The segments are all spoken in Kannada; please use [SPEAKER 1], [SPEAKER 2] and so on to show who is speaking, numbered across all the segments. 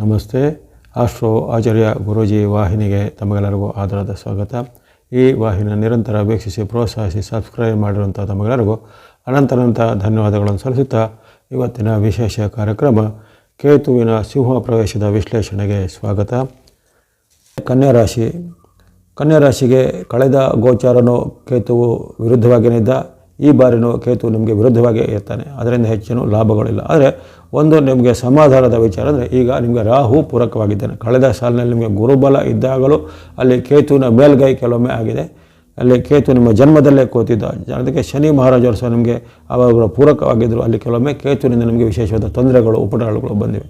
[SPEAKER 1] ನಮಸ್ತೆ. ಆಶ್ರೋ ಆಚಾರ್ಯ ಗುರೂಜಿ ವಾಹಿನಿಗೆ ತಮಗೆಲ್ಲರಿಗೂ ಆಧಾರದ ಸ್ವಾಗತ. ಈ ವಾಹಿನ ನಿರಂತರ ವೀಕ್ಷಿಸಿ, ಪ್ರೋತ್ಸಾಹಿಸಿ ಸಬ್ಸ್ಕ್ರೈಬ್ ಮಾಡಿರುವಂಥ ತಮಗೆಲ್ಲರಿಗೂ ಅನಂತನಂತ ಧನ್ಯವಾದಗಳನ್ನು ಸಲ್ಲಿಸುತ್ತಾ ಇವತ್ತಿನ ವಿಶೇಷ ಕಾರ್ಯಕ್ರಮ ಕೇತುವಿನ ಸಿಂಹ ಪ್ರವೇಶದ ವಿಶ್ಲೇಷಣೆಗೆ ಸ್ವಾಗತ. ಕನ್ಯಾ ರಾಶಿ ಕನ್ಯಾ ರಾಶಿಗೆ ಕಳೆದ ಗೋಚಾರನು ಕೇತುವು ವಿರುದ್ಧವಾಗಿಯೇ ಇದ್ದ ಈ ಬಾರಿನೂ ಕೇತು ನಿಮಗೆ ವಿರುದ್ಧವಾಗಿ ಇರ್ತಾನೆ ಅದರಿಂದ ಹೆಚ್ಚಿನ ಲಾಭಗಳಿಲ್ಲ. ಆದರೆ ಒಂದು ನಿಮಗೆ ಸಮಾಧಾನದ ವಿಚಾರ ಅಂದರೆ ಈಗ ನಿಮಗೆ ರಾಹು ಪೂರಕವಾಗಿದ್ದಾನೆ. ಕಳೆದ ಸಾಲಿನಲ್ಲಿ ನಿಮಗೆ ಗುರುಬಲ ಇದ್ದಾಗಲೂ ಅಲ್ಲಿ ಕೇತುವಿನ ಮೇಲ್ಗೈ ಕೆಲವೊಮ್ಮೆ ಆಗಿದೆ. ಅಲ್ಲಿ ಕೇತು ನಿಮ್ಮ ಜನ್ಮದಲ್ಲೇ ಕೂತಿದ್ದ. ಅದಕ್ಕೆ ಶನಿ ಮಹಾರಾಜರು ಸಹ ನಿಮಗೆ ಅವರು ಪೂರಕವಾಗಿದ್ದರು ಅಲ್ಲಿ ಕೆಲವೊಮ್ಮೆ ಕೇತುವಿನಿಂದ ನಿಮಗೆ ವಿಶೇಷವಾದ ತೊಂದರೆಗಳು, ಉಪಟಳಗಳು ಬಂದಿವೆ.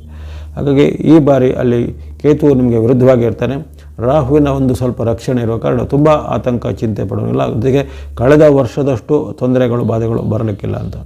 [SPEAKER 1] ಹಾಗಾಗಿ ಈ ಬಾರಿ ಅಲ್ಲಿ ಕೇತು ನಿಮಗೆ ವಿರುದ್ಧವಾಗಿ ಇರ್ತಾನೆ. ರಾಹುವಿನ ಒಂದು ಸ್ವಲ್ಪ ರಕ್ಷಣೆ ಇರುವ ಕಾರಣ ತುಂಬ ಆತಂಕ, ಚಿಂತೆ ಪಡೋದಿಲ್ಲ ಜೊತೆಗೆ ಕಳೆದ ವರ್ಷದಷ್ಟು ತೊಂದರೆಗಳು, ಬಾಧೆಗಳು ಬರಲಿಕ್ಕಿಲ್ಲ ಅಂತ.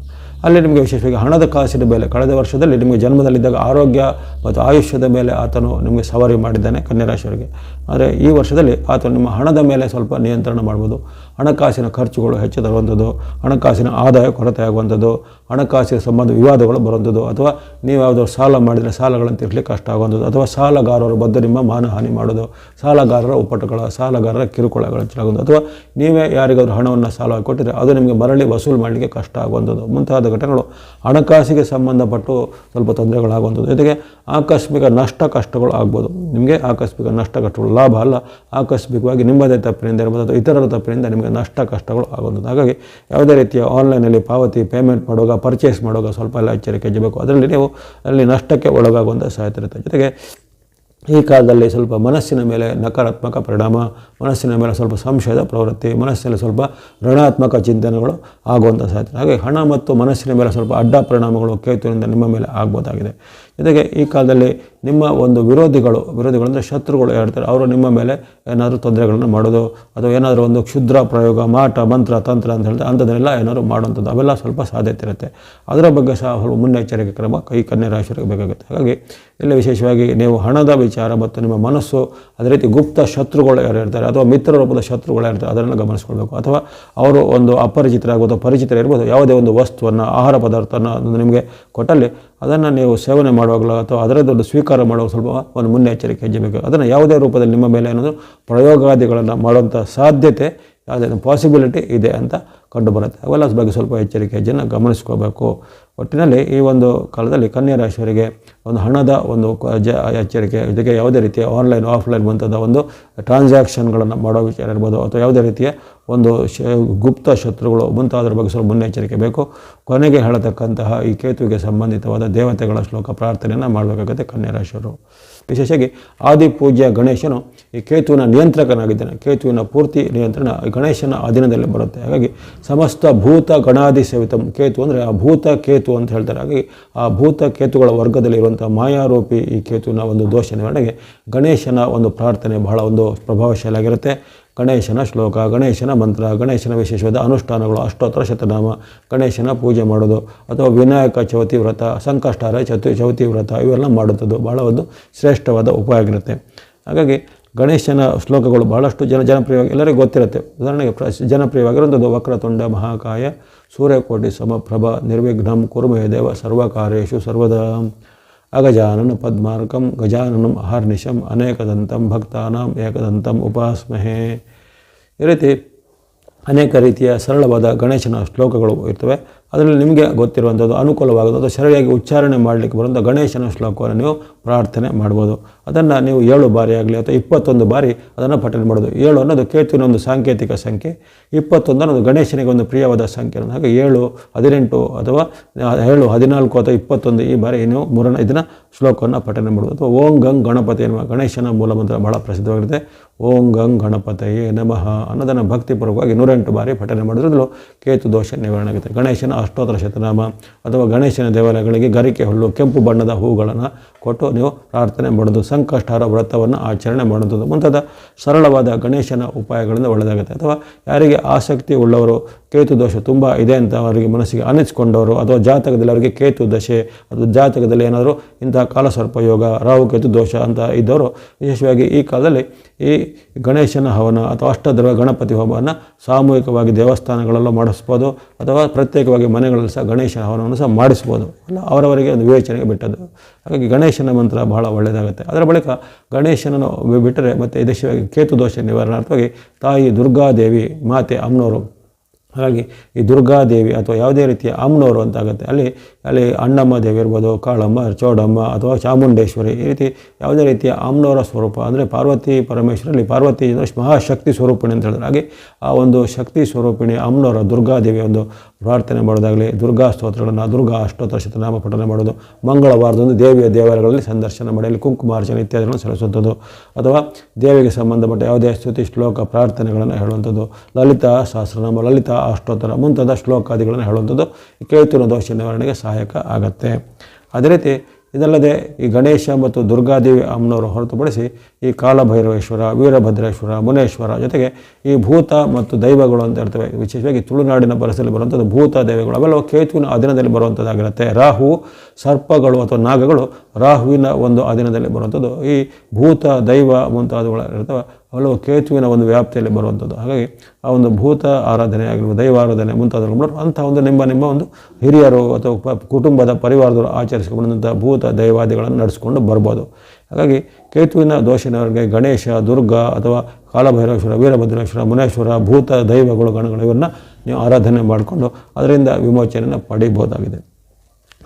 [SPEAKER 1] ಅಲ್ಲಿ ನಿಮಗೆ ವಿಶೇಷವಾಗಿ ಹಣದ ಕಾಸಿನ ಮೇಲೆ ಕಳೆದ ವರ್ಷದಲ್ಲಿ ನಿಮಗೆ ಜನ್ಮದಲ್ಲಿದ್ದಾಗ ಆರೋಗ್ಯ ಮತ್ತು ಆಯುಷ್ಯದ ಮೇಲೆ ಆತನು ನಿಮಗೆ ಸವಾರಿ ಮಾಡಿದ್ದಾನೆ ಕನ್ಯರಾಶಿಯವರಿಗೆ. ಆದರೆ ಈ ವರ್ಷದಲ್ಲಿ ಆತನು ನಿಮ್ಮ ಹಣದ ಮೇಲೆ ಸ್ವಲ್ಪ ನಿಯಂತ್ರಣ ಮಾಡ್ಬೋದು. ಹಣಕಾಸಿನ ಖರ್ಚುಗಳು ಹೆಚ್ಚು ತರುವಂಥದ್ದು ಹಣಕಾಸಿನ ಆದಾಯ ಕೊರತೆ ಆಗುವಂಥದ್ದು ಹಣಕಾಸಿನ ಸಂಬಂಧ ವಿವಾದಗಳು ಬರುವಂಥದ್ದು, ಅಥವಾ ನೀವು ಯಾವುದೋ ಸಾಲ ಮಾಡಿದರೆ ಸಾಲಗಳನ್ನು ತಿರ್ಲಿಕ್ಕೆ ಕಷ್ಟ ಆಗುವಂಥದ್ದು, ಅಥವಾ ಸಾಲಗಾರರು ಬಂದು ನಿಮ್ಮ ಮಾನಹಾನಿ ಮಾಡೋದು ಸಾಲಗಾರರ ಉಪ್ಪಟಗಳ ಸಾಲಗಾರರ ಕಿರುಕುಳಗಳು ಹೆಚ್ಚಾಗುವಂಥದ್ದು, ಅಥವಾ ನೀವೇ ಯಾರಿಗಾದ್ರೂ ಹಣವನ್ನು ಸಾಲವಾಗಿ ಕೊಟ್ಟಿದ್ರೆ ಅದು ನಿಮಗೆ ಮರಳಿ ವಸೂಲು ಮಾಡಲಿಕ್ಕೆ ಕಷ್ಟ ಆಗುವಂಥದ್ದು ಮುಂತಾದ ಘಟನೆಗಳು ಹಣಕಾಸಿಗೆ ಸಂಬಂಧಪಟ್ಟು ಸ್ವಲ್ಪ ತೊಂದರೆಗಳಾಗುವಂಥದ್ದು. ಜೊತೆಗೆ ಆಕಸ್ಮಿಕ ನಷ್ಟ ಕಷ್ಟಗಳು ಆಗ್ಬೋದು. ನಿಮಗೆ ಆಕಸ್ಮಿಕ ನಷ್ಟ ಕಷ್ಟಗಳು ಲಾಭ ಅಲ್ಲ. ಆಕಸ್ಮಿಕವಾಗಿ ನಿಮ್ಮದೇ ತಪ್ಪಿನಿಂದ ಇರ್ಬೋದು ಅಥವಾ ಇತರರ ತಪ್ಪಿನಿಂದ ನಿಮಗೆ ನಷ್ಟ ಕಷ್ಟಗಳು ಆಗುವಂಥದ್ದು. ಹಾಗಾಗಿ ಯಾವುದೇ ರೀತಿಯ ಆನ್ಲೈನಲ್ಲಿ ಪಾವತಿ, ಪೇಮೆಂಟ್ ಮಾಡುವಾಗ, ಪರ್ಚೇಸ್ ಮಾಡುವಾಗ ಸ್ವಲ್ಪ ಎಲ್ಲ ಎಚ್ಚರಿಕೆ ಜಬೇಕು ಅದರಲ್ಲಿ ನೀವು ಅಲ್ಲಿ ನಷ್ಟಕ್ಕೆ ಒಳಗಾಗುವಂಥ ಸಾಧ್ಯತೆ ಇರುತ್ತೆ. ಜೊತೆಗೆ ಈ ಕಾಲದಲ್ಲಿ ಸ್ವಲ್ಪ ಮನಸ್ಸಿನ ಮೇಲೆ ನಕಾರಾತ್ಮಕ ಪರಿಣಾಮ, ಮನಸ್ಸಿನ ಮೇಲೆ ಸ್ವಲ್ಪ ಸಂಶಯದ ಪ್ರವೃತ್ತಿ, ಮನಸ್ಸಿನಲ್ಲಿ ಸ್ವಲ್ಪ ಋಣಾತ್ಮಕ ಚಿಂತನೆಗಳು ಆಗುವಂಥ ಸಾಧ್ಯತೆ. ಹಾಗೆ ಹಣ ಮತ್ತು ಮನಸ್ಸಿನ ಮೇಲೆ ಸ್ವಲ್ಪ ಅಡ್ಡ ಪರಿಣಾಮಗಳು ಕೇತುವಿನಿಂದ ನಿಮ್ಮ ಮೇಲೆ ಆಗ್ಬೋದಾಗಿದೆ. ಜೊತೆಗೆ ಈ ಕಾಲದಲ್ಲಿ ನಿಮ್ಮ ಒಂದು ವಿರೋಧಿಗಳು ವಿರೋಧಿಗಳು ಅಂದರೆ ಶತ್ರುಗಳು ಹೇಳ್ತಾರೆ, ಅವರು ನಿಮ್ಮ ಮೇಲೆ ಏನಾದರೂ ತೊಂದರೆಗಳನ್ನು ಮಾಡೋದು, ಅಥವಾ ಏನಾದರೂ ಒಂದು ಕ್ಷುದ್ರ ಪ್ರಯೋಗ, ಮಾಟ, ಮಂತ್ರ, ತಂತ್ರ ಅಂತ ಹೇಳಿದ್ರೆ ಅಂಥದ್ದನ್ನೆಲ್ಲ ಏನಾದರೂ ಮಾಡುವಂಥದ್ದು, ಅವೆಲ್ಲ ಸ್ವಲ್ಪ ಸಾಧ್ಯತೆ ಇರುತ್ತೆ. ಅದರ ಬಗ್ಗೆ ಸಹ ಅವರು ಮುನ್ನೆಚ್ಚರಿಕೆ ಕ್ರಮ ಕೈ ಕನ್ಯಾ ಬೇಕಾಗುತ್ತೆ. ಹಾಗಾಗಿ ಇಲ್ಲಿ ವಿಶೇಷವಾಗಿ ನೀವು ಹಣದ ವಿಚಾರ ಮತ್ತು ನಿಮ್ಮ ಮನಸ್ಸು, ಅದೇ ರೀತಿ ಗುಪ್ತ ಶತ್ರುಗಳು ಯಾರು ಇರ್ತಾರೆ ಅಥವಾ ಮಿತ್ರ ರೂಪದ ಶತ್ರುಗಳು ಇರ್ತಾರೆ ಅದನ್ನು ಗಮನಿಸ್ಕೊಳ್ಬೇಕು. ಅಥವಾ ಅವರು ಒಂದು ಅಪರಿಚಿತರಾಗ್ಬೋದು ಪರಿಚಿತರ ಇರ್ಬೋದು ಯಾವುದೇ ಒಂದು ವಸ್ತುವನ್ನು, ಆಹಾರ ಪದಾರ್ಥನ ನಿಮಗೆ ಕೊಟ್ಟಲ್ಲಿ ಅದನ್ನು ನೀವು ಸೇವನೆ ಮಾಡುವಾಗಲೂ ಅಥವಾ ಅದರ ದೊಡ್ಡ ಸ್ವೀಕಾರ ಮಾಡುವಾಗ ಸ್ವಲ್ಪ ಒಂದು ಮುನ್ನೆಚ್ಚರಿಕೆ ಹೆಜ್ಜೆ ಬೇಕು ಅದನ್ನು ಯಾವುದೇ ರೂಪದಲ್ಲಿ ನಿಮ್ಮ ಮೇಲೆ ಏನಾದರೂ ಪ್ರಯೋಗಾದಿಗಳನ್ನು ಮಾಡುವಂಥ ಸಾಧ್ಯತೆ ಯಾವುದೇ ಪಾಸಿಬಿಲಿಟಿ ಇದೆ ಅಂತ ಕಂಡುಬರುತ್ತೆ. ಅವೆಲ್ಲ ಬಗ್ಗೆ ಸ್ವಲ್ಪ ಎಚ್ಚರಿಕೆ, ಜನ ಗಮನಿಸ್ಕೋಬೇಕು. ಒಟ್ಟಿನಲ್ಲಿ ಈ ಒಂದು ಕಾಲದಲ್ಲಿ ಕನ್ಯಾ ರಾಶಿಯವರಿಗೆ ಒಂದು ಹಣದ ಒಂದು ಜ, ಎಚ್ಚರಿಕೆ ಇದಕ್ಕೆ ಯಾವುದೇ ರೀತಿಯ ಆನ್ಲೈನ್ ಆಫ್ಲೈನ್ ಮುಂತಾದ ಒಂದು ಟ್ರಾನ್ಸಾಕ್ಷನ್ಗಳನ್ನು ಮಾಡೋ ವಿಚಾರ ಇರ್ಬೋದು, ಅಥವಾ ಯಾವುದೇ ರೀತಿಯ ಒಂದು ಶ, ಗುಪ್ತ ಶತ್ರುಗಳು ಮುಂತಾದ್ರ ಬಗ್ಗೆ ಸ್ವಲ್ಪ ಮುನ್ನೆಚ್ಚರಿಕೆ ಬೇಕು. ಕೊನೆಗೆ ಹೇಳತಕ್ಕಂತಹ ಈ ಕೇತುವಿಗೆ ಸಂಬಂಧಿತವಾದ ದೇವತೆಗಳ ಶ್ಲೋಕ ಪ್ರಾರ್ಥನೆಯನ್ನು ಮಾಡಬೇಕಾಗುತ್ತೆ ಕನ್ಯಾ ವಿಶೇಷವಾಗಿ ಆದಿ ಪೂಜ್ಯ ಗಣೇಶನು ಈ ಕೇತುವಿನ ನಿಯಂತ್ರಕನಾಗಿದ್ದಾನೆ. ಕೇತುವಿನ ಪೂರ್ತಿ ನಿಯಂತ್ರಣ ಗಣೇಶನ ಅಧೀನದಲ್ಲಿ ಬರುತ್ತೆ. ಹಾಗಾಗಿ ಸಮಸ್ತ ಭೂತ ಗಣಾದಿ ಸವಿತಂ ಕೇತು ಅಂದರೆ ಆ ಭೂತ ಕೇತು ಅಂತ ಹೇಳ್ತಾರೆ. ಹಾಗಾಗಿ ಆ ಭೂತ ಕೇತುಗಳ ವರ್ಗದಲ್ಲಿ ಇರುವಂಥ ಮಾಯಾರೂಪಿ ಈ ಕೇತುವಿನ ಒಂದು ದೋಷ ನಿವಾರಣೆಗೆ ಗಣೇಶನ ಒಂದು ಪ್ರಾರ್ಥನೆ ಬಹಳ ಒಂದು ಪ್ರಭಾವಶಾಲಿಯಾಗಿರುತ್ತೆ. ಗಣೇಶನ ಶ್ಲೋಕ, ಗಣೇಶನ ಮಂತ್ರ, ಗಣೇಶನ ವಿಶೇಷವಾದ ಅನುಷ್ಠಾನಗಳು, ಅಷ್ಟೋತ್ತರ ಶತನಾಮ, ಗಣೇಶನ ಪೂಜೆ ಮಾಡೋದು, ಅಥವಾ ವಿನಾಯಕ ಚೌತಿ ವ್ರತ ಸಂಕಷ್ಟಾರ ಚತು, ಚೌತಿ ವ್ರತ, ಇವೆಲ್ಲ ಮಾಡುತ್ತದೆ ಬಹಳ ಒಂದು ಶ್ರೇಷ್ಠವಾದ ಉಪಾಯ ಆಗಿರುತ್ತೆ ಹಾಗಾಗಿ ಗಣೇಶನ ಶ್ಲೋಕಗಳು ಬಹಳಷ್ಟು ಜನ ಜನಪ್ರಿಯವಾಗಿ, ಎಲ್ಲರಿಗೂ ಗೊತ್ತಿರುತ್ತೆ. ಉದಾಹರಣೆಗೆ ಪ್ರ, ಜನಪ್ರಿಯವಾಗಿರುವಂಥದ್ದು ವಕ್ರತುಂಡ, ಮಹಾಕಾಯ, ಸೂರ್ಯಕೋಟಿ, ಸಮಪ್ರಭ, ನಿರ್ವಿಘ್ನಂ ಕುರುಮಯ ದೇವ ಸರ್ವಕಾರ್ಯೇಷು, ಸರ್ವದಾ ಅಗಜಾನನ ಪದ್ಮಾರ್ಕಂ ಗಜಾನನಂ ಅಹರ್ನಿಶಂ ಅನೇಕದಂತಂ ಭಕ್ತಾನಾಂ ಏಕದಂತಂ ಉಪಾಸ್ಮಹೇ ಈ ರೀತಿ ಅನೇಕ ರೀತಿಯ ಸರಳವಾದ ಗಣೇಶನ ಶ್ಲೋಕಗಳು ಇರ್ತವೆ. ಅದರಲ್ಲಿ ನಿಮಗೆ ಗೊತ್ತಿರುವಂಥದ್ದು ಅನುಕೂಲವಾಗೋದು ಅಥವಾ ಸರಿಯಾಗಿ ಉಚ್ಚಾರಣೆ ಮಾಡಲಿಕ್ಕೆ ಬರುವಂಥ ಗಣೇಶನ ಶ್ಲೋಕವನ್ನು ನೀವು ಪ್ರಾರ್ಥನೆ ಮಾಡ್ಬೋದು. ಅದನ್ನು ನೀವು ಏಳು ಬಾರಿ ಆಗಲಿ ಅಥವಾ ಇಪ್ಪತ್ತೊಂದು ಬಾರಿ ಅದನ್ನು ಪಠನೆ ಮಾಡೋದು ಏಳು ಅನ್ನೋದು ಕೇತುವಿನ ಒಂದು ಸಾಂಕೇತಿಕ ಸಂಖ್ಯೆ. ಇಪ್ಪತ್ತೊಂದು ಅನ್ನೋದು ಗಣೇಶನಿಗೆ ಒಂದು ಪ್ರಿಯವಾದ ಸಂಖ್ಯೆ. ಹಾಗೆ ಏಳು, ಹದಿನೆಂಟು ಅಥವಾ ಏಳು, ಹದಿನಾಲ್ಕು ಅಥವಾ ಇಪ್ಪತ್ತೊಂದು ಈ ಬಾರಿ ನೀವು ಮೂರನೇ ಇದನ್ನು ಶ್ಲೋಕವನ್ನು ಪಠನೆ ಮಾಡ್ಬೋದು. ಅಥವಾ ಓಂ ಗಂಗ್ ಗಣಪತಿ ಎನ್ನುವ ಗಣೇಶನ ಮೂಲಮಂತ್ರ ಬಹಳ ಪ್ರಸಿದ್ಧವಾಗಿರುತ್ತೆ. ಓಂ ಗಂ ಗಣಪತಯೇ ನಮಃ ಅನ್ನೋದನ್ನು ಭಕ್ತಿಪೂರ್ವಕವಾಗಿ ನೂರೆಂಟು ಬಾರಿ ಪಠನೆ ಮಾಡೋದ್ರಲ್ಲೂ ಕೇತು ದೋಷ ನಿವಾರಣೆ ಆಗುತ್ತೆ. ಗಣೇಶನ ಅಷ್ಟೋತ್ತರ ಶತನಾಮ ಅಥವಾ ಗಣೇಶನ ದೇವಾಲಯಗಳಿಗೆ ಗರಿಕೆ ಹುಲ್ಲು, ಕೆಂಪು ಬಣ್ಣದ ಹೂಗಳನ್ನು ಕೊಟ್ಟು ನೀವು ಪ್ರಾರ್ಥನೆ ಮಾಡೋದು ಸಂಕಷ್ಟಹರ ವ್ರತವನ್ನು ಆಚರಣೆ ಮಾಡೋದು ಮುಂತಾದ ಸರಳವಾದ ಗಣೇಶನ ಉಪಾಯಗಳಿಂದ ಒಳ್ಳೆಯದಾಗುತ್ತೆ. ಅಥವಾ ಯಾರಿಗೆ ಆಸಕ್ತಿ ಉಳ್ಳವರು ಕೇತು ದೋಷ ತುಂಬ ಇದೆ ಅಂತ ಅವರಿಗೆ ಮನಸ್ಸಿಗೆ ಅನಿಸ್ಕೊಂಡವರು ಅಥವಾ ಜಾತಕದಲ್ಲಿ ಅವರಿಗೆ ಕೇತು ದಶೆ ಅಥವಾ ಜಾತಕದಲ್ಲಿ ಏನಾದರೂ ಇಂತಹ ಕಾಲಸರ್ಪ ಯೋಗ, ರಾಹು ಕೇತು ದೋಷ ಅಂತ ಇದ್ದವರು, ವಿಶೇಷವಾಗಿ ಈ ಕಾಲದಲ್ಲಿ ಈ ಗಣೇಶನ ಹವನ ಅಥವಾ ಅಷ್ಟದ್ರವ ಗಣಪತಿ ಹೋಮವನ್ನು ಸಾಮೂಹಿಕವಾಗಿ ದೇವಸ್ಥಾನಗಳಲ್ಲೂ ಮಾಡಿಸ್ಬೋದು ಅಥವಾ ಪ್ರತ್ಯೇಕವಾಗಿ ಮನೆಗಳಲ್ಲಿ ಸಹ ಗಣೇಶನ ಹವನವನ್ನು ಸಹ ಮಾಡಿಸ್ಬೋದು. ಅಲ್ಲ, ಅವರವರಿಗೆ ಒಂದು ವಿವೇಚನೆಗೆ ಬಿಟ್ಟದ್ದು. ಹಾಗಾಗಿ ಗಣೇಶನ ಮಂತ್ರ ಬಹಳ ಒಳ್ಳೆಯದಾಗುತ್ತೆ. ಅದರ ಬಳಿಕ ಗಣೇಶನನ್ನು ಬಿಟ್ಟರೆ ಮತ್ತು ವಿಶೇಷವಾಗಿ ಕೇತು ದೋಷ ನಿವಾರಣಾರ್ಥವಾಗಿ ತಾಯಿ ದುರ್ಗಾದೇವಿ ಮಾತೆ ಅಮ್ಮನವರು ಹಾಗಾಗಿ ಈ ದುರ್ಗಾದೇವಿ ಅಥವಾ ಯಾವುದೇ ರೀತಿಯ ಅಮ್ಮನವರು ಅಂತಾಗುತ್ತೆ. ಅಲ್ಲಿ ಅಲ್ಲಿ ಅಣ್ಣಮ್ಮ ದೇವಿ ಇರ್ಬೋದು, ಕಾಳಮ್ಮ, ಚೌಡಮ್ಮ ಅಥವಾ ಚಾಮುಂಡೇಶ್ವರಿ ಈ ರೀತಿ ಯಾವುದೇ ರೀತಿಯ ಅಮ್ಮನವರ ಸ್ವರೂಪ ಅಂದರೆ ಪಾರ್ವತಿ ಪರಮೇಶ್ವರಲ್ಲಿ ಪಾರ್ವತಿ ಮಹಾಶಕ್ತಿ ಸ್ವರೂಪಿಣಿ ಅಂತ ಹೇಳಿದ್ರೆ ಹಾಗೆ ಆ ಒಂದು ಶಕ್ತಿ ಸ್ವರೂಪಿಣಿ ಅಮ್ಮನವರ ದುರ್ಗಾದೇವಿ ಒಂದು ಪ್ರಾರ್ಥನೆ ಮಾಡೋದಾಗಲಿ, ದುರ್ಗಾ ಸ್ತೋತ್ರಗಳನ್ನು, ದುರ್ಗಾ ಅಷ್ಟೋತ್ತರ ಶತನಾಮ ಪಠನೆ ಮಾಡೋದು, ಮಂಗಳವಾರದಂದು ದೇವಿಯ ದೇವಾಲಯಗಳಲ್ಲಿ ಸಂದರ್ಶನ ಮಾಡಲಿ ಕುಂಕುಮಾರ್ಚನೆ ಇತ್ಯಾದಿಗಳನ್ನು ಸಲ್ಲಿಸುವಂಥದ್ದು. ಅಥವಾ ದೇವಿಗೆ ಸಂಬಂಧಪಟ್ಟ ಯಾವುದೇ ಸ್ತುತಿ ಶ್ಲೋಕ ಪ್ರಾರ್ಥನೆಗಳನ್ನು ಹೇಳುವಂಥದ್ದು. ಲಲಿತಾ ಸಹಸ್ರನಾಮ, ಲಲಿತಾ ಅಷ್ಟೋತ್ತರ ಮುಂತಾದ ಶ್ಲೋಕಾದಿಗಳನ್ನು ಹೇಳುವಂಥದ್ದು ಕೇತುವಿನ ದೋಷ ನಿವಾರಣೆಗೆ ಸಹಾಯಕ ಆಗತ್ತೆ. ಅದೇ ರೀತಿ ಇದಲ್ಲದೆ ಈ ಗಣೇಶ ಮತ್ತು ದುರ್ಗಾದೇವಿ ಅಮ್ಮನವರು ಹೊರತುಪಡಿಸಿ ಈ ಕಾಲಭೈರವೇಶ್ವರ, ವೀರಭದ್ರೇಶ್ವರ, ಮುನೇಶ್ವರ ಜೊತೆಗೆ ಈ ಭೂತ ಮತ್ತು ದೈವಗಳು ಅಂತ ಇರ್ತವೆ. ವಿಶೇಷವಾಗಿ ತುಳುನಾಡಿನ ಪರಿಸರದಲ್ಲಿ ಬರುವಂಥದ್ದು ಭೂತ, ದೈವಗಳು ಅವೆಲ್ಲ ಕೇತುವಿನ ಅಧೀನದಲ್ಲಿ ಬರುವಂಥದ್ದಾಗಿರುತ್ತೆ. ರಾಹು ಸರ್ಪಗಳು ಅಥವಾ ನಾಗಗಳು ರಾಹುವಿನ ಒಂದು ಅಧೀನದಲ್ಲಿ ಬರುವಂಥದ್ದು. ಈ ಭೂತ, ದೈವ ಮುಂತಾದವುಗಳು ಇರ್ತವೆ ಅವೆಲ್ಲವೂ ಕೇತುವಿನ ಒಂದು ವ್ಯಾಪ್ತಿಯಲ್ಲಿ ಬರುವಂಥದ್ದು. ಹಾಗಾಗಿ ಆ ಒಂದು ಭೂತ ಆರಾಧನೆ ಆಗಿರ್ಬೋದು, ದೈವ ಆರಾಧನೆ ಮುಂತಾದವುಗಳು ಅಂಥ ಒಂದು ನಿಮ್ಮ ನಿಮ್ಮ ಒಂದು ಹಿರಿಯರು ಅಥವಾ ಕುಟುಂಬದ ಪರಿವಾರದವರು ಆಚರಿಸಿಕೊಂಡಂಥ ಭೂತ, ದೈವಾದಿಗಳನ್ನು ನಡೆಸ್ಕೊಂಡು ಬರ್ಬೋದು. ಹಾಗಾಗಿ ಕೇತುವಿನ ದೋಷನವರಿಗೆ ಗಣೇಶ, ದುರ್ಗ ಅಥವಾ ಕಾಲಭೈರೇಶ್ವರ ವೀರಭದ್ರೇಶ್ವರ, ಮುನೇಶ್ವರ, ಭೂತ ದೈವಗಳು ಗಣಗಳು ಇವರನ್ನ ನೀವು ಆರಾಧನೆ ಮಾಡಿಕೊಂಡು ಅದರಿಂದ ವಿಮೋಚನೆಯನ್ನು ಪಡಿಬೋದಾಗಿದೆ.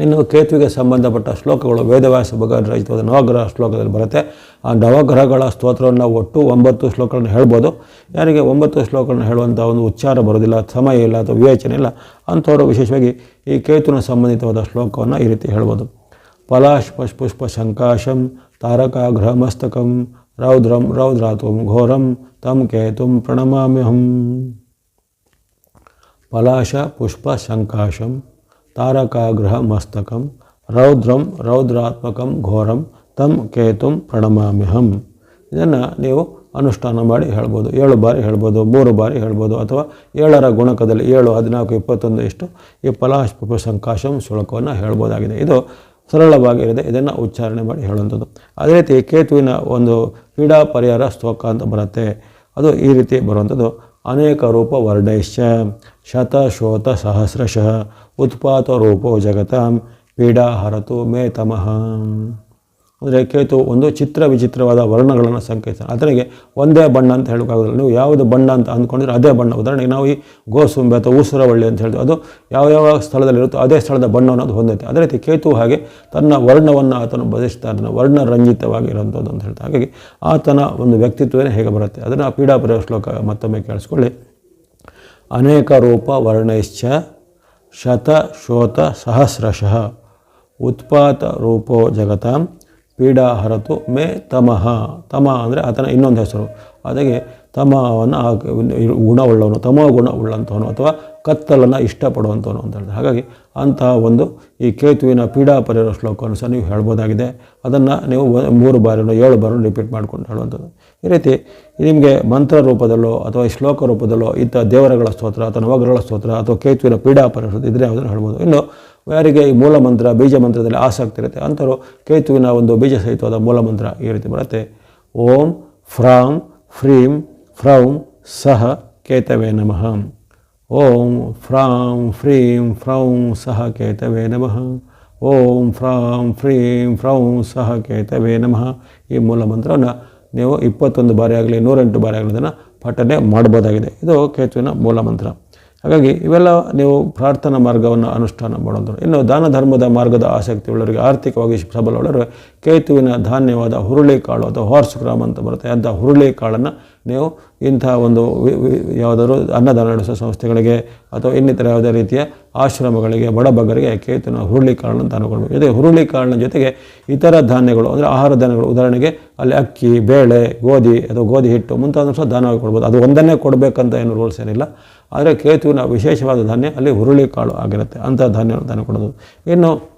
[SPEAKER 1] ಇನ್ನು ಕೇತುವಿಗೆ ಸಂಬಂಧಪಟ್ಟ ಶ್ಲೋಕಗಳು ವೇದವ್ಯಾಸ ಭಗವಾನ್ ರಚಿತವಾದ ನವಗ್ರಹ ಶ್ಲೋಕದಲ್ಲಿ ಬರುತ್ತೆ. ಆ ನವಗ್ರಹಗಳ ಸ್ತೋತ್ರವನ್ನು ಒಟ್ಟು ಒಂಬತ್ತು ಶ್ಲೋಕಗಳನ್ನು ಹೇಳ್ಬೋದು. ಯಾರಿಗೆ ಒಂಬತ್ತು ಶ್ಲೋಕಗಳನ್ನು ಹೇಳುವಂಥ ಒಂದು ಉಚ್ಚಾರ ಬರೋದಿಲ್ಲ ಸಮಯ ಇಲ್ಲ ಅಥವಾ ವಿವೇಚನೆ ಇಲ್ಲ, ಅಂಥವರು ವಿಶೇಷವಾಗಿ ಈ ಕೇತುವಿನ ಸಂಬಂಧಿತವಾದ ಶ್ಲೋಕವನ್ನು ಈ ರೀತಿ ಹೇಳ್ಬೋದು. ಪಲಾಶ್ ಪಶ್ ಪುಷ್ಪ ಶಂಕಾಶಂ ತಾರಕ ಮಸ್ತಕಂ ರೌದ್ರಂ ರೌದ್ರಾತ್ವಂ ಘೋರಂ ತಂ ಕೇತುಂ ಪ್ರಣಮಾಮ್ಯಹಂ. ಪಲಾಶ ಪುಷ್ಪ ಶಂಕಾಶಂ ತಾರಕಾಗ್ರಹ ಮಸ್ತಕಂ ರೌದ್ರಂ ರೌದ್ರಾತ್ಮಕಂ ಘೋರಂ ತಂ ಕೇತುಂ ಪ್ರಣಮಾಮ್ಯಹಂ ಇದನ್ನು ನೀವು ಅನುಷ್ಠಾನ ಮಾಡಿ ಹೇಳ್ಬೋದು. ಏಳು ಬಾರಿ ಹೇಳ್ಬೋದು, ಮೂರು ಬಾರಿ ಹೇಳ್ಬೋದು, ಅಥವಾ ಏಳರ ಗುಣಕದಲ್ಲಿ ಏಳು, ಹದಿನಾಲ್ಕು, ಇಪ್ಪತ್ತೊಂದು ಇಷ್ಟು ಈ ಪಲಾಶ್ ಸಂಕಾಶಂ ಶುಲ್ಕವನ್ನು ಹೇಳ್ಬೋದಾಗಿದೆ. ಇದು ಸರಳವಾಗಿರದೆ ಇದನ್ನು ಉಚ್ಚಾರಣೆ ಮಾಡಿ ಹೇಳುವಂಥದ್ದು. ಅದೇ ರೀತಿ ಕೇತುವಿನ ಒಂದು ಕ್ರೀಡಾ ಪರಿಹಾರ ಸ್ತೋಕ ಅಂತ ಬರುತ್ತೆ. ಅದು ಈ ರೀತಿ ಬರುವಂಥದ್ದು. ಅನೇಕ ರೂಪ ವರ್ಣೈಶ್ಚ ಶತ ಶೋತ ಸಹಸ್ರಶಃ ಉತ್ಪಾತ ರೂಪೋ ಅಂದರೆ ಕೇತು ಒಂದು ಚಿತ್ರ ವಿಚಿತ್ರವಾದ ವರ್ಣಗಳನ್ನು ಸಂಕೇತ ಅದರಿಗೆ ಒಂದೇ ಬಣ್ಣ ಅಂತ ಹೇಳೋಕ್ಕಾಗೋದಿಲ್ಲ. ನೀವು ಯಾವುದು ಬಣ್ಣ ಅಂತ ಅಂದ್ಕೊಂಡಿದ್ರೆ ಅದೇ ಬಣ್ಣ. ಉದಾಹರಣೆಗೆ ನಾವು ಈ ಗೋಸುಂಬೆ ಅಥವಾ ಊಸರವಳ್ಳಿ ಅಂತ ಹೇಳ್ತೀವಿ. ಅದು ಯಾವ ಯಾವ ಸ್ಥಳದಲ್ಲಿರುತ್ತೋ ಅದೇ ಸ್ಥಳದ ಬಣ್ಣವನ್ನು ಅದು ಹೊಂದೈತೆ ಅದೇ ರೀತಿ ಕೇತು ಹಾಗೆ ತನ್ನ ವರ್ಣವನ್ನು ಆತನು ವರ್ಣ ವರ್ಣರಂಜಿತವಾಗಿರುವಂಥದ್ದು ಅಂತ ಹೇಳ್ತಾರೆ. ಹಾಗಾಗಿ ಆತನ ಒಂದು ವ್ಯಕ್ತಿತ್ವವೇ ಹೇಗೆ ಬರುತ್ತೆ? ಅದನ್ನು ಪೀಡಾಪುರ ಶ್ಲೋಕ ಮತ್ತೊಮ್ಮೆ ಕೇಳಿಸ್ಕೊಳ್ಳಿ. ಅನೇಕ ರೂಪ ವರ್ಣೈಶ್ಚ ಶತ ಶೋತ ಸಹಸ್ರಶಃ ಉತ್ಪಾತ ರೂಪೋ ಜಗತಾಂ ಪೀಡಾ ಹರತು ಮೇ ತಮಃ. ತಮ ಅಂದರೆ ಆತನ ಇನ್ನೊಂದು ಹೆಸರು. ಅದಕ್ಕೆ ತಮವನ್ನು ಗುಣವುಳ್ಳವನು, ತಮ ಗುಣ ಉಳ್ಳಂಥವನು ಅಥವಾ ಕತ್ತಲನ್ನು ಇಷ್ಟಪಡುವಂಥವನು ಅಂತ ಹೇಳ್ತಾರೆ. ಹಾಗಾಗಿ ಅಂತಹ ಒಂದು ಈ ಕೇತುವಿನ ಪೀಡಾ ಪರಿಹಾರ ಶ್ಲೋಕವನ್ನು ಸಹ ನೀವು ಹೇಳ್ಬೋದಾಗಿದೆ. ಅದನ್ನು ನೀವು ಮೂರು ಬಾರಿನೋ ಏಳು ಬಾರಿನೂ ರಿಪೀಟ್ ಮಾಡ್ಕೊಂಡು ಹೇಳುವಂಥದ್ದು. ಈ ರೀತಿ ನಿಮಗೆ ಮಂತ್ರ ರೂಪದಲ್ಲೋ ಅಥವಾ ಶ್ಲೋಕ ರೂಪದಲ್ಲೋ ಇಂಥ ದೇವರಗಳ ಸ್ತೋತ್ರ ಅಥವಾ ನವಗ್ರಹಗಳ ಸ್ತೋತ್ರ ಅಥವಾ ಕೇತುವಿನ ಪೀಡಾ ಪರಿಹಾರ ಇದ್ರೆ ಯಾವುದನ್ನು ಹೇಳ್ಬೋದು. ಇನ್ನು ಯಾರಿಗೆ ಈ ಮೂಲ ಮಂತ್ರ ಬೀಜ ಮಂತ್ರದಲ್ಲಿ ಆಸಕ್ತಿ ಇರುತ್ತೆ ಅಂಥವ್ರು ಕೇತುವಿನ ಒಂದು ಬೀಜ ಸಹಿತವಾದ ಮೂಲ ಮಂತ್ರ ಈ ರೀತಿ ಬರುತ್ತೆ. ಓಂ ಫ್ರಾಂ ಫ್ರೀಂ ಫ್ರೌಂ ಸಹ ಕೇತವೇ ನಮಃ. ಓಂ ಫ್ರಾಂ ಫ್ರೀಂ ಫ್ರೌಂ ಸಹ ಕೇತವೇ ನಮಃ. ಓಂ ಫ್ರಾಂ ಫ್ರೀಂ ಫ್ರೌಂ ಸಹ ಕೇತವೇ ನಮಃ. ಈ ಮೂಲ ಮಂತ್ರವನ್ನು ನೀವು ಇಪ್ಪತ್ತೊಂದು ಬಾರಿ ಆಗಲಿ, ನೂರೆಂಟು ಬಾರಿ ಆಗಲಿ ಅದನ್ನು ಪಠನೆ ಮಾಡ್ಬೋದಾಗಿದೆ ಇದು ಕೇತುವಿನ ಮೂಲ ಮಂತ್ರ ಹಾಗಾಗಿ ಇವೆಲ್ಲ ನೀವು ಪ್ರಾರ್ಥನಾ ಮಾರ್ಗವನ್ನು ಅನುಷ್ಠಾನ ಮಾಡೋದು. ಇನ್ನು ದಾನ ಧರ್ಮದ ಮಾರ್ಗದ ಆಸಕ್ತಿ ಉಳ್ಳವರಿಗೆ ಆರ್ಥಿಕವಾಗಿ ಸಬಲವುಳ್ಳವರು ಕೇತುವಿನ ಧಾನ್ಯವಾದ ಹುರುಳಿ ಕಾಳು ಅಥವಾ ಹಾರ್ಸ್ ಗ್ರಾಮ್ ಅಂತ ಬರುತ್ತೆ. ಅಂಥ ಹುರುಳಿ ಕಾಳನ್ನು ನೀವು ಇಂಥ ಒಂದು ಯಾವುದಾದ್ರು ಅನ್ನದಾನ ನಡೆಸುವ ಸಂಸ್ಥೆಗಳಿಗೆ ಅಥವಾ ಇನ್ನಿತರ ಯಾವುದೇ ರೀತಿಯ ಆಶ್ರಮಗಳಿಗೆ ಬಡಬಗ್ಗರಿಗೆ ಕೇತುವಿನ ಹುರುಳಿ ಕಾಳನ್ನು ದಾನ ಕೊಡಬೇಕು. ಜೊತೆಗೆ ಹುರುಳಿ ಕಾಳಿನ ಜೊತೆಗೆ ಇತರ ಧಾನ್ಯಗಳು, ಅಂದರೆ ಆಹಾರ ಧಾನ್ಯಗಳು. ಉದಾಹರಣೆಗೆ ಅಲ್ಲಿ ಅಕ್ಕಿ, ಬೇಳೆ, ಗೋಧಿ, ಅಥವಾ ಗೋಧಿ ಹಿಟ್ಟು ಮುಂತಾದ ಸಹ ದಾನವಾಗಿ ಕೊಡ್ಬೋದು. ಅದು ಒಂದನ್ನೇ ಕೊಡಬೇಕಂತ ಏನು ರೂಲ್ಸ್ ಏನಿಲ್ಲ. ಆದರೆ ಕೇತುವಿನ ವಿಶೇಷವಾದ ಧಾನ್ಯ ಅಲ್ಲಿ ಹುರುಳಿ ಕಾಳು ಆಗಿರುತ್ತೆ. ಅಂಥ ಧಾನ್ಯವನ್ನು ದಾನ ಕೊಡೋದು. ಇನ್ನು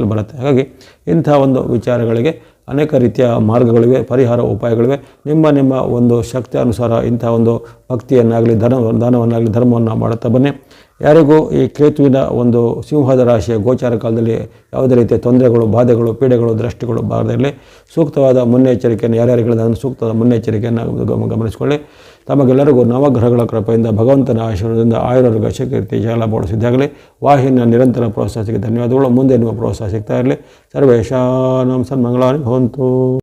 [SPEAKER 1] ಆಸಕ್ತಿಯಲ್ಲಿ ಬರುತ್ತೆ. ಹಾಗಾಗಿ ಇಂಥ ಒಂದು ವಿಚಾರಗಳಿಗೆ ಅನೇಕ ರೀತಿಯ ಮಾರ್ಗಗಳಿವೆ, ಪರಿಹಾರ ಉಪಾಯಗಳಿವೆ. ನಿಮ್ಮ ನಿಮ್ಮ ಒಂದು ಶಕ್ತಿ ಅನುಸಾರ ಇಂಥ ಒಂದು ಭಕ್ತಿಯನ್ನಾಗಲಿ, ಧನ, ದಾನವನ್ನಾಗಲಿ, ಧರ್ಮವನ್ನು ಮಾಡುತ್ತಾ ಬನ್ನಿ. ಯಾರಿಗೂ ಈ ಕೇತುವಿನ ಒಂದು ಸಿಂಹದ ರಾಶಿಯ ಗೋಚಾರ ಕಾಲದಲ್ಲಿ ಯಾವುದೇ ರೀತಿಯ ತೊಂದರೆಗಳು, ಬಾಧೆಗಳು, ಪೀಡೆಗಳು, ದೃಷ್ಟಿಗಳು ಬಾರದಿರಲಿ ಸೂಕ್ತವಾದ ಮುನ್ನೆಚ್ಚರಿಕೆಯನ್ನು ಅದನ್ನು ಸೂಕ್ತವಾದ ಮುನ್ನೆಚ್ಚರಿಕೆಯನ್ನು ಗಮ- ಗಮನಿಸಿಕೊಳ್ಳಿ. ತಮಗೆಲ್ಲರಿಗೂ ನವಗ್ರಹಗಳ ಕೃಪೆಯಿಂದ, ಭಗವಂತನ ಆಶೀರ್ವಾದದಿಂದ ಆಯುರ್ವರ್ಗ ಶಕೀರ್ತಿ ಜಾಲ ಬಳಸಿದ್ದಾಗಲಿ. ವಾಹಿನಿಯ ನಿರಂತರ ಪ್ರೋತ್ಸಾಹಕ್ಕೆ ಧನ್ಯವಾದಗಳು. ಮುಂದೆ ನಿಮ್ಮ ಪ್ರೋತ್ಸಾಹ ಸಿಗ್ತಾ ಇರಲಿ. ಸರ್ವೇಶಾನಂ ಸನ್ಮಂಗಳಾನಿ ಭವಂತು.